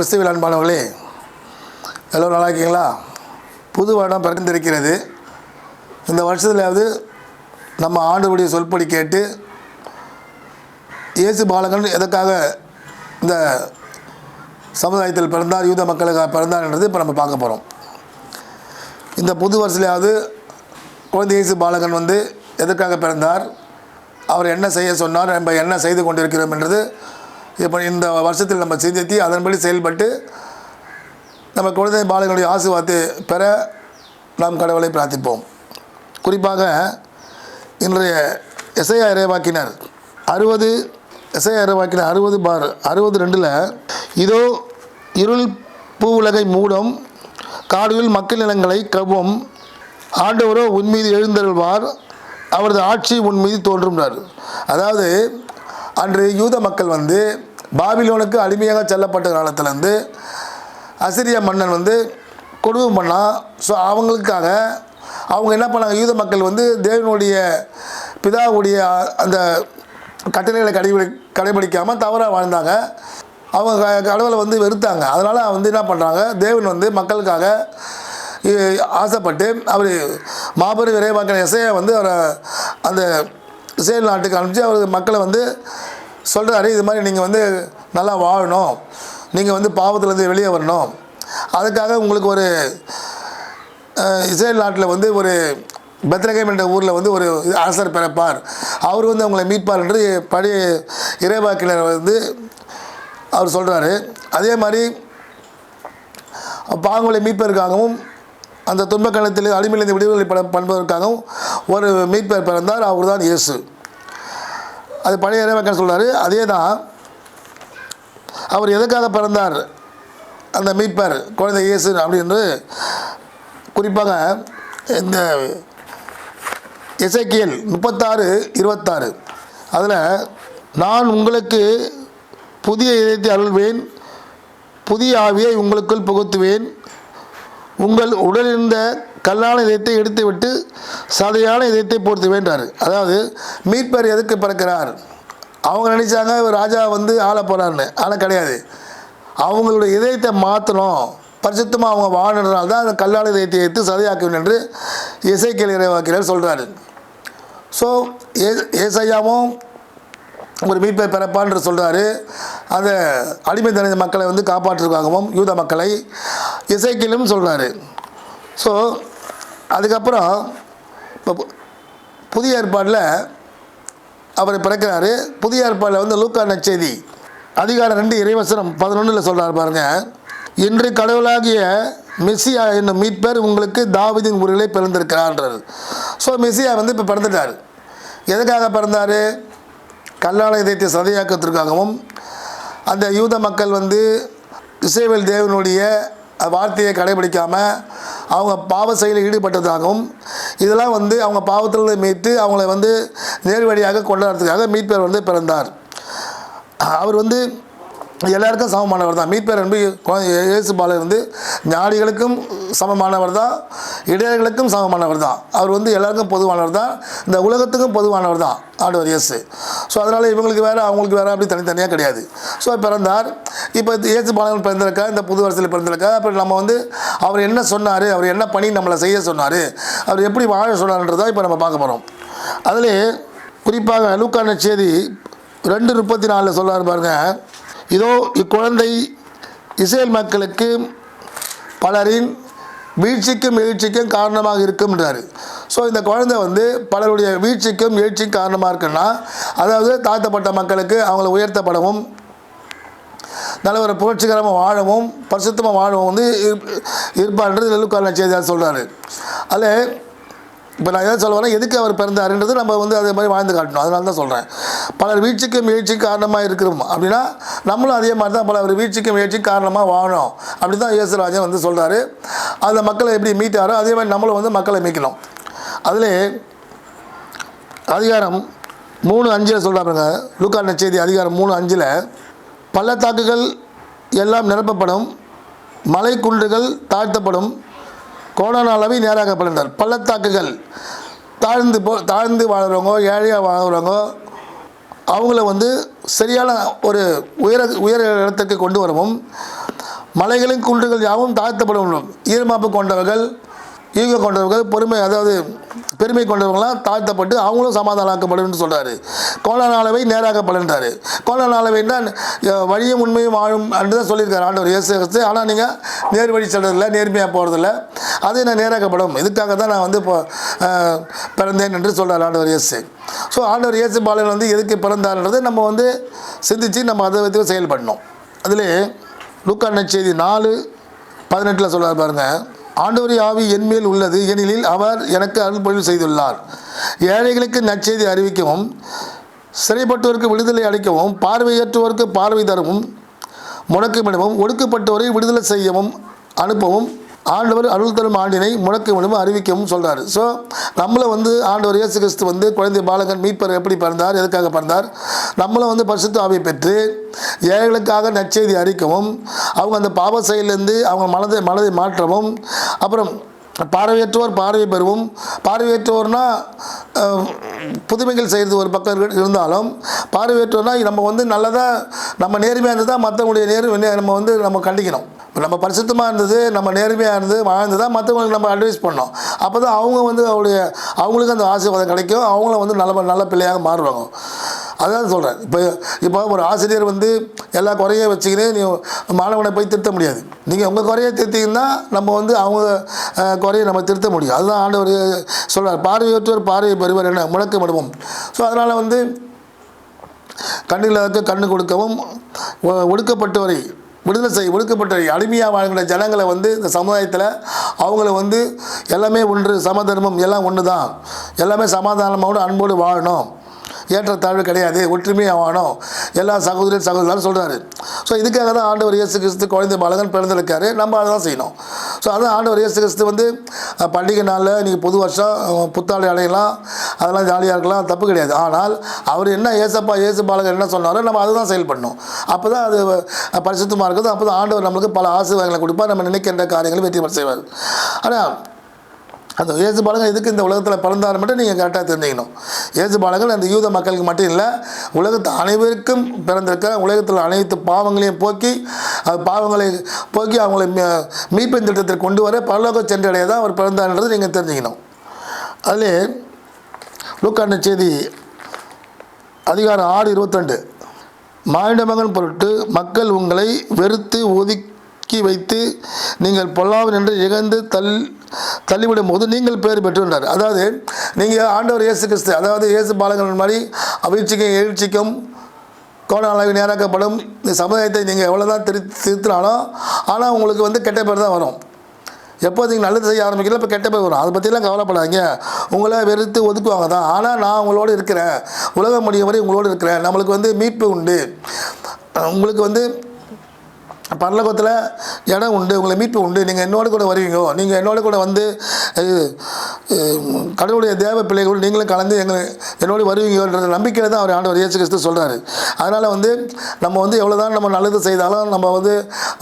கிறிஸ்துவில் அன்பானவர்களே எல்லோரும் நல்லா இருக்கீங்களா? புது வருடம் பிறந்திருக்கிறது. இந்த வருஷத்துலையாவது நம்ம ஆண்டுபடிய சொல்படி கேட்டு இயேசு பாலகன் எதற்காக இந்த சமுதாயத்தில் பிறந்தார் யூத மக்களுக்காக பிறந்தார் என்றது இப்போ நம்ம பார்க்க போகிறோம் இந்த புது வருஷத்துலையாவது குழந்தை இயேசு பாலகன் வந்து எதற்காக பிறந்தார் அவர் என்ன செய்ய சொன்னார் நம்ம என்ன செய்து கொண்டிருக்கிறோம் என்றது இப்போ இந்த வருஷத்தில் நம்ம சிந்தித்து அதன்படி செயல்பட்டு நம்ம குழந்தை பாலகனுடைய ஆசீர்வாதத்தை பெற நாம் கடவுளை பிரார்த்திப்போம். குறிப்பாக இன்றைய எஸ்ஐயா இறைவாக்கினர் அறுபது எஸ்ஐயா இறைவாக்கினர் அறுபது பார் அறுபது ரெண்டில் இதோ இருள் உலகை மூடும் காடுகள் மக்கள் நிலங்களை கவ்வும் ஆண்டவரோ உன் மீது எழுந்தருள்வார் அவரது ஆட்சி உன் மீது தோன்றும்னார் அதாவது அன்று யூத மக்கள் வந்து பாபிலோனுக்கு அடிமையாக செல்லப்பட்ட காலத்திலேருந்து அசிரிய மன்னன் வந்து கொடுமை பண்ணான் ஸோ அவங்களுக்காக அவங்க என்ன பண்ணாங்க? யூத மக்கள் வந்து தேவனுடைய பிதாவுடைய அந்த கட்டளைகளை கடைபிடி கடைபிடிக்காமல் தவறாக வாழ்ந்தாங்க. அவங்க க- கடவுளை வந்து வெறுத்தாங்க. அதனால் வந்து என்ன பண்ணுறாங்க தேவன் வந்து மக்களுக்காக ஆசைப்பட்டு அவர் மாபெரும் விரைவாக்கின இசையை வந்து அவரை அந்த இஸ்ரேல் நாட்டுக்கு அனுப்பிச்சு அவர் மக்களை வந்து சொல்கிறாரு இது மாதிரி நீங்கள் வந்து நல்லா வாழணும். நீங்கள் வந்து பாவத்துலேருந்து வெளியே வரணும். அதுக்காக உங்களுக்கு ஒரு இஸ்ரேல் நாட்டில் வந்து ஒரு பெத்ரகம் என்ற ஊரில் வந்து ஒரு அரசர் பிறப்பார். அவர் வந்து அவங்களை மீட்பார் என்று பழைய இறைவாக்கினர் வந்து அவர் சொல்கிறாரு அதே மாதிரி பாவங்களை மீட்பதற்காகவும் அந்த துன்பக் காலத்தில் அடிமையிலிருந்து விடுதலை பண்பதற்காகவும் ஒரு மீட்பர் பிறந்தார். அவர் தான் இயேசு. அது பழைய இறைவாக்கன் சொல்கிறார் அதே தான் அவர் எதுக்காக பிறந்தார்? அந்த மீட்பர் குழந்தை இயேசு அப்படின்னு குறிப்பாக இந்த இசைக்கியல் முப்பத்தாறு இருபத்தாறு. அதில் நான் உங்களுக்கு புதிய இதயத்தை அருள்வேன் புதிய ஆவியை உங்களுக்குள் புகுத்துவேன் உங்கள் உடலிருந்த கல்லான இதயத்தை எடுத்து விட்டு சதையான இதயத்தை பொறுத்துவேன்றார் அதாவது மீட்பர் எதுக்கு பிறக்கிறார்? அவங்க நினச்சாங்க ராஜா வந்து ஆள போகிறாருன்னு ஆனால் கிடையாது. அவங்களுடைய இதயத்தை மாற்றணும் பரிசுத்தமாக அவங்க வாழறதுனால தான் அந்த கல்லான இதயத்தை எடுத்து சதையாக்கணும் என்று இசைக்கல் இறைவாக்கிறார் சொல்கிறாரு ஸோ ஏ ஏசையாவும் ஒரு மீட்பை பிறப்பான்னு சொல்கிறாரு அந்த அடிமை தனி மக்களை வந்து காப்பாற்றுறதுக்காகவும் யூத மக்களை இசைக்கிலும் சொல்கிறாரு ஸோ அதுக்கப்புறம் இப்போ பு- புதிய ஏற்பாடில் அவர் பிறக்கிறாரு. புதிய ஏற்பாடில் வந்து லூக்கா செய்தி. அதிகாரம் ரெண்டு இறைவசனம் பதினொன்றில் சொல்கிறார் பாருங்கள் இன்று கடவுளாகிய மெஸ்ஸியா என்னும் மீட்பர் உங்களுக்கு தாவிதின் ஊரிலே பிறந்திருக்கிறான்றார் ஸோ மெஸ்ஸியா வந்து இப்போ பிறந்துட்டார். எதுக்காக பிறந்தார்? கல்லான இதயத்தை சதையாக்கத்திற்காகவும் அந்த யூத மக்கள் வந்து இசைவேல் தேவனுடைய வார்த்தையை கடைபிடிக்காமல் அவங்க பாவ செயலில் ஈடுபட்டதாகவும் இதெல்லாம் வந்து அவங்க பாவத்திலிருந்து மீட்டு அவங்கள வந்து நேர்வழியாக கொண்டாடுறதுக்காக மீட்பர் வந்து பிறந்தார். அவர் வந்து எல்லாருக்கும் சமமானவர் தான். மீட்பர் என்பது குழந்தை இயேசு பாலர் வந்து ஞானிகளுக்கும் சமமானவர் தான். இடையர்களுக்கும் சமமானவர் தான். அவர் வந்து எல்லாருக்கும் பொதுவானவர் தான். இந்த உலகத்துக்கும் பொதுவானவர் தான். ஆண்டவர் இயேசு. ஸோ அதனால் இவங்களுக்கு வேறு அவங்களுக்கு வேறு அப்படி தனித்தனியாக கிடையாது. ஸோ பிறந்தார். இப்போ இயேசு பாலகன் பிறந்திருக்கா இந்த புது வருஷத்தில் பிறந்திருக்கா அப்புறம் நம்ம வந்து அவர் என்ன சொன்னார் அவர் என்ன பணி நம்மளை செய்ய சொன்னார் அவர் எப்படி வாழ சொன்னார்ன்றதா இப்போ நம்ம பார்க்க போகிறோம் அதில் குறிப்பாக லூக்கான செய்தி ரெண்டு முப்பத்தி நாலில் சொல்றாரு பாருங்க. இதோ இக்குழந்தை இஸ்ரேல் மக்களுக்கு பலரின் வீழ்ச்சிக்கும் எழுச்சிக்கும் காரணமாக இருக்கும்ன்றார் ஸோ இந்த குழந்தை வந்து பலருடைய வீழ்ச்சிக்கும் எழுச்சிக்கும் காரணமாக இருக்குன்னா அதாவது தாழ்த்தப்பட்ட மக்களுக்கு அவங்கள உயர்த்தப்படவும் நல்ல ஒரு புரட்சிகரமாக வாழவும் பரிசுத்தமாக வாழவும் வந்து இருப்- இருப்பார்ன்றது லெலுக்கான செய்தியார் சொல்கிறாரு அதில் இப்போ நான் எதாவது சொல்ல எதுக்கு அவர் பிறந்தாருன்றது நம்ம வந்து அதே மாதிரி வாழ்ந்து காட்டணும். அதனால தான் சொல்கிறேன் பலர் வீழ்ச்சிக்கும் வீழ்ச்சிக்கும் காரணமாக இருக்கிறோம். அப்படின்னா நம்மளும் அதே மாதிரி தான் பலர் வீழ்ச்சிக்கும் வீழ்ச்சிக்கும் காரணமாக வாழணும். அப்படி தான் இயேசுராஜன் வந்து சொல்கிறாரு அந்த மக்களை எப்படி மீட்டாரோ அதே மாதிரி நம்மளும் வந்து மக்களை மீட்கணும். அதில் அதிகாரம் மூணு அஞ்சில் சொல்கிறாருங்க லூக்கான செய்தி அதிகாரம் மூணு அஞ்சில் பள்ளத்தாக்குகள் எல்லாம் நிரப்பப்படும் மலை குன்றுகள் தாழ்த்தப்படும் கோணான அளவை நேராக நேராக்கப்படுகிறார் பள்ளத்தாக்குகள். தாழ்ந்து போ தாழ்ந்து வாழ்கிறவங்க ஏழையாக வாழ்கிறவங்க அவங்கள வந்து சரியான ஒரு உயர உயர இடத்துக்கு கொண்டு வரவும் மலைகளின் குன்றுகள் யாவும் தாழ்த்தப்படும் ஈரமாப்பு கொண்டவர்கள் ஈகோ கொண்டவர்கள் பொறுமை அதாவது பெருமை கொண்டவர்கள்லாம் தாழ்த்தப்பட்டு அவங்களும் சமாதானமாக்கப்படும் சொல்கிறாரு கோணநாளவை நேராக்கப்படுன்றாரு கோணநாளவைன்னா அஹ், வழியும் உண்மையும் வாழும் என்று தான் சொல்லியிருக்காரு ஆண்டவர் இயேசு ஆனால் நீங்கள் நேர் வழி செல்றதில்ல நேர்மையாக போகிறதில்ல அது நான் நேராக்கப்படும் இதுக்காக தான் நான் வந்து இப்போ பிறந்தேன் என்று சொல்கிறார் ஆண்டவர் இயேசு. ஸோ ஆண்டவர் இயேசு பாலன் வந்து எதுக்கு பிறந்தார்ன்றது நம்ம வந்து சிந்தித்து நம்ம அதை வைத்து செயல்படணும். அதில் லூக்கா செய்தி நாலு பதினெட்டில் சொல்கிறார் பாருங்கள் ஆண்டவரி ஆவி என்மேல் உள்ளது. ஏனெனில் அவர் எனக்கு அருள்பொழிவு செய்துள்ளார். ஏழைகளுக்கு நற்செய்தி அறிவிக்கவும் சிறைப்பட்டோருக்கு விடுதலை அளிக்கவும் பார்வையற்றோருக்கு பார்வை தரவும் முடக்கமிடவும் ஒடுக்கப்பட்டோரை விடுதலை செய்யவும் அனுப்பவும் ஆண்டவர் அருள் தரும் ஆண்டினை முடக்கமிடவும் அறிவிக்கவும் சொல்கிறாரு ஸோ நம்மளை வந்து ஆண்டவர் இயேசு கிறிஸ்து வந்து குழந்தை பாலகன் மீட்பர் எப்படி பிறந்தார் எதுக்காக பிறந்தார்? நம்மளும் வந்து பரிசுத்த ஆவியை பெற்று ஏழைகளுக்காக நற்செய்தி அறிக்கவும் அவங்க அந்த பாவ செயலிருந்து அவங்க மனதை மனதை மாற்றவும் அப்புறம் பார்வையற்றோர் பார்வை பெறுவோம். பார்வையற்றோர்னா புதுமைகள் செய்கிறது ஒரு பக்கம் இருந்தாலும் பார்வையற்றோர்னா நம்ம வந்து நல்லதாக நம்ம நேர்மையாக இருந்தது தான் மற்றவங்களுடைய நேர் நம்ம வந்து நம்ம கண்டிக்கணும். இப்போ நம்ம பரிசுத்தமாக இருந்தது நம்ம நேர்மையாக இருந்து வாழ்ந்து தான் மற்றவங்களுக்கு நம்ம அட்வைஸ் பண்ணோம். அப்போ தான் அவங்க வந்து அவருடைய அவங்களுக்கு அந்த ஆசீர்வாதம் கிடைக்கும். அவங்கள வந்து நல்ல நல்ல பிள்ளையாக மாறுவாங்க. அதான் சொல்கிறேன் இப்போ இப்போ ஒரு ஆசிரியர் வந்து எல்லா குறையும் வச்சுக்கினே நீ மாணவனை போய் திருத்த முடியாது. நீங்கள் உங்கள் குறையை திருத்திங்கன்னா நம்ம வந்து அவங்க குறையை நம்ம திருத்த முடியும். அதுதான் ஆண்டவர் சொல்கிறார் பார்வையற்றோர் பார்வை பெறுவர் என முழக்கமிடுவோம். ஸோ அதனால் வந்து கண்ணில்லாத கண்ணு கொடுக்கவும் ஒடுக்கப்பட்டவரை விடுதலை செய் ஒடுக்கப்பட்டவரை அடிமையாக வாழ்கிற ஜனங்களை வந்து இந்த சமுதாயத்தில் அவங்கள வந்து எல்லாமே ஒன்று சமதர்மம் எல்லாம் ஒன்று தான் எல்லாமே சமாதானமோடு அன்போடு வாழணும். ஏற்றத்தாழ்வு கிடையாது ஒற்றுமையாக ஆகணும் எல்லா சகோதரியும் சகோதரர்களும் சொல்கிறாரு ஸோ இதுக்காக தான் ஆண்டவர் இயேசு கிறிஸ்து குழந்தை பாலகன் பிறந்திருக்காரு. நம்ம அதை தான் செய்யணும். ஸோ அதான் ஆண்டவர் இயேசு கிறிஸ்து வந்து பண்டிகை நாளில் நீங்கள் புது வருஷம் புத்தாடை அடையலாம் அதெல்லாம் ஜாலியாக இருக்கலாம் தப்பு கிடையாது. ஆனால் அவர் என்ன ஏசப்பா ஏசு பாலகர் என்ன சொன்னாரோ நம்ம அதுதான் செயல்படணும் அப்போ தான் அது பரிசுத்தமாக இருக்குது அப்போ தான் ஆண்டவர் நம்மளுக்கு பல ஆசீர்வாதங்களை கொடுப்பார். நம்ம நினைக்கின்ற காரியங்களை வெற்றி பெற செய்வார். ஆனால் அந்த இயேசு எதுக்கு இந்த உலகத்தில் பிறந்தார் மட்டும் நீங்கள் கரெக்டாக தெரிஞ்சுக்கணும். இயேசு பாலகன் அந்த யூத மக்களுக்கு மட்டும் இல்லை உலகத்து அனைவருக்கும் பிறந்திருக்க உலகத்தில் அனைத்து பாவங்களையும் போக்கி அது பாவங்களை போக்கி அவங்களை மீட்பின் திட்டத்தில் கொண்டு வர பரலோக சென்றடைய தான் அவர் பிறந்தார்ன்றது நீங்கள் தெரிஞ்சுக்கணும். அதில் லூக்காண்ட செய்தி அதிகாரம் ஆறு இருபத்தெண்டு மானிட மகன் பொருட்டு மக்கள் உங்களை வெறுத்து ஒதுக்கி வைத்து நீங்கள் பொல்லாவின் என்று இகழ்ந்து தள் தள்ளிவிடும் போது நீங்கள் பேர் பெற்றுள்ளார் அதாவது நீங்கள் ஆண்டவர் இயேசு கிறிஸ்து அதாவது இயேசு பாலகன் மாதிரி அவிழ்ச்சிக்கும் எழுச்சிக்கும் கோண அளவு நேராக்கப்படும் இந்த சமுதாயத்தை நீங்கள் எவ்வளோ தான் திரு திருத்தினாலும் ஆனால் உங்களுக்கு வந்து கெட்ட பேர் தான் வரும். எப்போ நீங்கள் நல்லது செய்ய ஆரம்பிக்கல இப்போ கெட்ட பேர் வரும். அதை பற்றிலாம் கவலைப்படாதீங்க. உங்களை வெறுத்து ஒதுக்குவாங்க தான். ஆனால் நான் உங்களோடு இருக்கிறேன். உலகம் முடியும் வரை உங்களோடு இருக்கிறேன். நம்மளுக்கு வந்து மீட்பு உண்டு. உங்களுக்கு வந்து பரலோகத்தில் இடம் உண்டு உங்களை மீட்பு உண்டு. நீங்கள் என்னோட கூட வருவீங்க? நீங்கள் என்னோட கூட வந்து கடவுளுடைய தேவ பிள்ளைகள் நீங்களும் கலந்து எங்களை என்னோட வருவீங்கன்ற நம்பிக்கையில் தான் அவர் ஆண்டவர் இயேசு கிறிஸ்து சொல்கிறாரு அதனால் வந்து நம்ம வந்து எவ்வளோ தான் நம்ம நல்லது செய்தாலும் நம்ம வந்து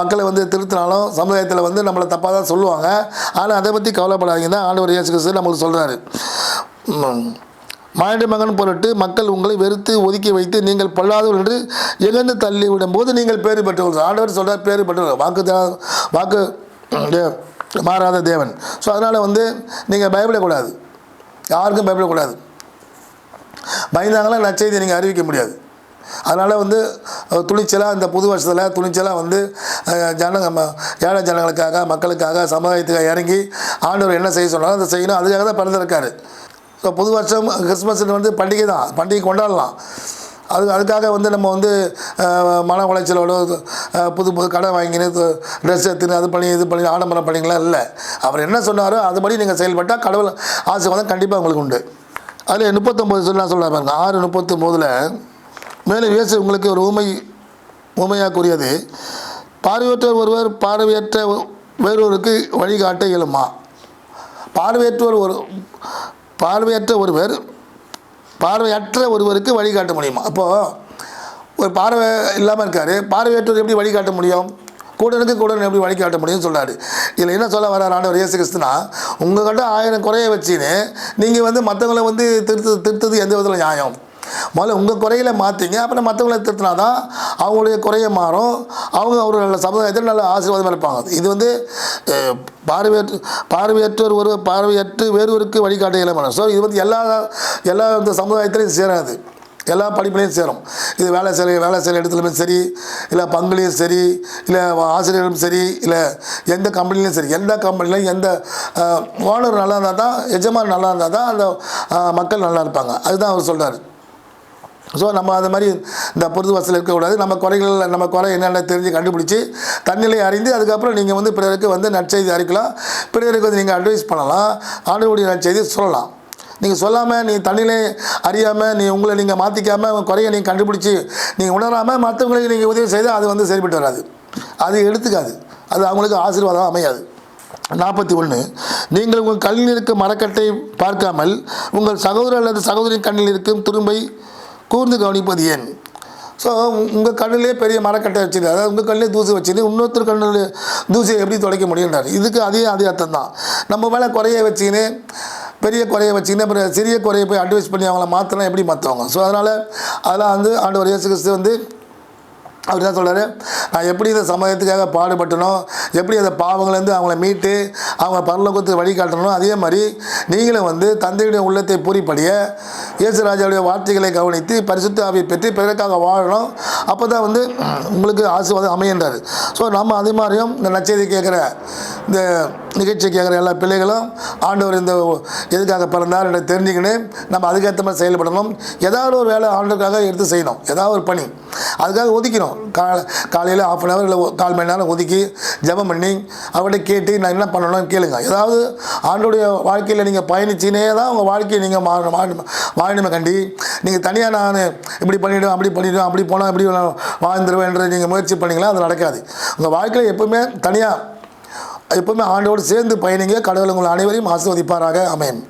மக்களை வந்து திருத்தினாலும் சமுதாயத்தில் வந்து நம்மளை தப்பாக தான் சொல்லுவாங்க. ஆனால் அதை பற்றி கவலைப்படாதீங்க. தான் ஆண்டவர் இயேசு கிறிஸ்து நம்மளுக்கு சொல்கிறாரு மானிட மகன் பொருட்டு மக்கள் உங்களை வெறுத்து ஒதுக்கி வைத்து நீங்கள் பொல்லாதவர்கள் என்று எகந்து தள்ளி விடும்போது நீங்கள் பேறு பெற்றவர்கள் ஆண்டவர் சொல்கிறார் பேறு பெற்றவர்கள் வாக்கு வாக்கு மாறாத தேவன். ஸோ அதனால் வந்து நீங்கள் பயப்படக்கூடாது. யாருக்கும் பயப்படக்கூடாது. பயந்தாங்களா நச்செய்தி நீங்கள் அறிவிக்க முடியாது. அதனால் வந்து துணிச்சலாக இந்த புது வருஷத்தில் துணிச்சலாக வந்து ஜன ஜனங்க ம- ஏழை ஜனங்களுக்காக மக்களுக்காக சமுதாயத்துக்காக இறங்கி ஆண்டவர் என்ன செய்ய சொன்னாலும் அதை செய்யணும். அதுக்காக தான் பிறந்திருக்காரு. ஸோ புது வருஷம் கிறிஸ்மஸ் வந்து பண்டிகை தான். பண்டிகை கொண்டாடலாம். அது அதுக்காக வந்து நம்ம வந்து மன உளைச்சலோட புது புது கடை வாங்கினு ட்ரெஸ் எடுத்துன்னு அது பண்ணி இது பண்ணி ஆடம்பரம் பண்ணிங்களாம் இல்லை. அவர் என்ன சொன்னாரோ அதுபடி நீங்கள் செயல்பட்டால் கடவுள் ஆசீர்வாதம் கண்டிப்பாக உங்களுக்கு உண்டு. அதில் முப்பத்தொம்பது நான் சொல்ல பாருங்க. ஆறு முப்பத்தொம்போதில் மேலே இயேசு உங்களுக்கு ஒரு ஊமை ஊமையாக கூறியது பார்வையற்ற ஒருவர் பார்வையற்ற வேறொருக்கு வழிகாட்ட இயலுமா? பார்வையற்றவர் ஒரு பார்வையற்ற ஒருவர் பார்வையற்ற ஒருவருக்கு வழிகாட்ட முடியுமா? அப்போது ஒரு பார்வை இல்லாமல் இருக்கார் பார்வையற்றவர் எப்படி வழிகாட்ட முடியும்? கூடனுக்கு கூடன் எப்படி வழிகாட்ட முடியும்னு சொல்கிறாரு இதில் என்ன சொல்ல வர்றார் ஆண்டவர் இயேசு கிறிஸ்துனா உங்கள்கிட்ட ஆயிரம் குறைய வச்சுன்னு நீங்கள் வந்து மற்றவங்களை வந்து திருத்து திருத்தது எந்த விதத்தில் நியாயம்? முதல்ல உங்கள் குறையில மாற்றிங்க அப்புறம் மற்றவங்களை திருத்தினா தான் அவங்களுடைய குறைய மாறும். அவங்க ஒரு நல்ல சமுதாயத்தில் நல்ல ஆசீர்வாதமாக இருப்பாங்க. இது வந்து பார்வையற்று பார்வையற்றோர் ஒரு பார்வையற்று வேறுவருக்கு வழிகாட்ட இளமனம் ஸோ இது வந்து எல்லா எல்லா இந்த சமுதாயத்திலையும் சேராது. எல்லா படிப்புலையும் சேரும். இது வேலை செய்ய வேலை செய்கிற இடத்துலையும் சரி இல்லை பங்குலையும் சரி இல்லை ஆசிரியர்களும் சரி இல்லை எந்த கம்பெனிலையும் சரி எந்த கம்பெனிலையும் எந்த ஓனர் நல்லா இருந்தால் தான் எஜமான் நல்லா இருந்தால் தான் அந்த மக்கள் நல்லா இருப்பாங்க. அதுதான் அவர் சொல்கிறார் ஸோ நம்ம அது மாதிரி இந்த பொருது வசதியில் இருக்கக்கூடாது. நம்ம குறைகள் நம்ம குறை என்னென்ன தெரிஞ்சு கண்டுபிடிச்சி தன்னிலை அறிந்து அதுக்கப்புறம் நீங்கள் வந்து பிறருக்கு வந்து நற்செய்தி அறிக்கலாம். பிறருக்கு வந்து நீங்கள் அட்வைஸ் பண்ணலாம். ஆண்டுடைய நற்செய்தி சொல்லலாம். நீங்கள் சொல்லாமல் நீ தண்ணிலே அறியாமல் நீ உங்களை நீங்கள் மாற்றிக்காமல் உங்கள் குறையை நீங்கள் கண்டுபிடிச்சி நீங்கள் உணராமல் மற்றவங்களுக்கு நீங்கள் உதவி செய்தால் அது வந்து சரிப்பட்டு வராது. அது எடுத்துக்காது. அது அவங்களுக்கு ஆசீர்வாதம் அமையாது. நாற்பத்தி ஒன்று. நீங்கள் உங்கள் கண்ணில் இருக்கும் மரக்கட்டை பார்க்காமல் உங்கள் சகோதரர் அல்லது சகோதரின் கண்ணில் இருக்கும் துரும்பை கூர்ந்து கவனிப்பது ஏன்? ஸோ உங்கள் கண்ணிலே பெரிய மரக்கட்டை வச்சுது அதாவது உங்கள் கண்ணிலே தூசி வச்சுது இன்னொருத்தர் கண்ணில் தூசியை எப்படி துடைக்க முடியுன்றார் இதுக்கு அதே அதே அர்த்தம் தான். நம்ம மேலே குறைய வச்சுக்கின்னு பெரிய குறைய வச்சுக்கின்னு அப்புறம் சிறிய குறைய போய் அட்வைஸ் பண்ணி அவங்கள மாற்றினா எப்படி மாற்றுவாங்க ஸோ அதனால் அதெல்லாம் வந்து ஆண்டவர் இயேசு கிறிஸ்து வந்து அவர் தான் சொல்கிறாரு நான் எப்படி இந்த சமயத்துக்காக பாடுபட்டனோ எப்படி அந்த பாவங்கள்லேருந்து அவங்கள மீட்டு அவங்க பரலோகத்துக்கு வழிகாட்டணும் அதே மாதிரி நீங்களும் வந்து தந்தையுடைய உள்ளத்தை பூரிப்படிய இயேசு ராஜாவுடைய வார்த்தைகளை கவனித்து பரிசுத்த ஆவியை பெற்று பிறருக்காக வாழணும். அப்போ தான் வந்து உங்களுக்கு ஆசீர்வாதம் அமையன்றார் ஸோ நம்ம அதே மாதிரியும் இந்த நச்செய்தி கேட்குற இந்த நிகழ்ச்சி கேட்குற எல்லா பிள்ளைகளும் ஆண்டவர் இந்த எதுக்காக பிறந்தார் என்று தெரிஞ்சுக்கின்னு நம்ம அதுக்கேற்ற மாதிரி செயல்படணும். ஏதாவது ஒரு வேலை ஆண்டவருக்காக எடுத்து செய்யணும். ஏதாவது ஒரு பணி. அதுக்காக ஒதுக்கணும். காலை காலையில் ஆஃப் அன் ஹவர் இல்லை கால் மணி நேரம் ஒதுக்கி ஜெபம் பண்ணி அவர்கிட்ட கேட்டு நான் என்ன பண்ணணும்னு கேளுங்க. ஏதாவது ஆண்டோடைய வாழ்க்கையில் நீங்கள் பயணிச்சினே தான் உங்கள் வாழ்க்கையை நீங்கள் மா வாழணுமே கண்டி. நீங்கள் தனியாக நான் இப்படி பண்ணிவிடுவேன் அப்படி பண்ணிவிடும் அப்படி போனால் இப்படி வாழ்ந்துருவேன்ற நீங்கள் முயற்சி பண்ணிங்களா அது நடக்காது. உங்கள் வாழ்க்கையில் எப்பவுமே தனியாக எப்பவுமே ஆண்டோடு சேர்ந்து பயணிங்க கடவுள் உங்கள் அனைவரையும் ஆசிர்வதிப்பாராக. அமையும்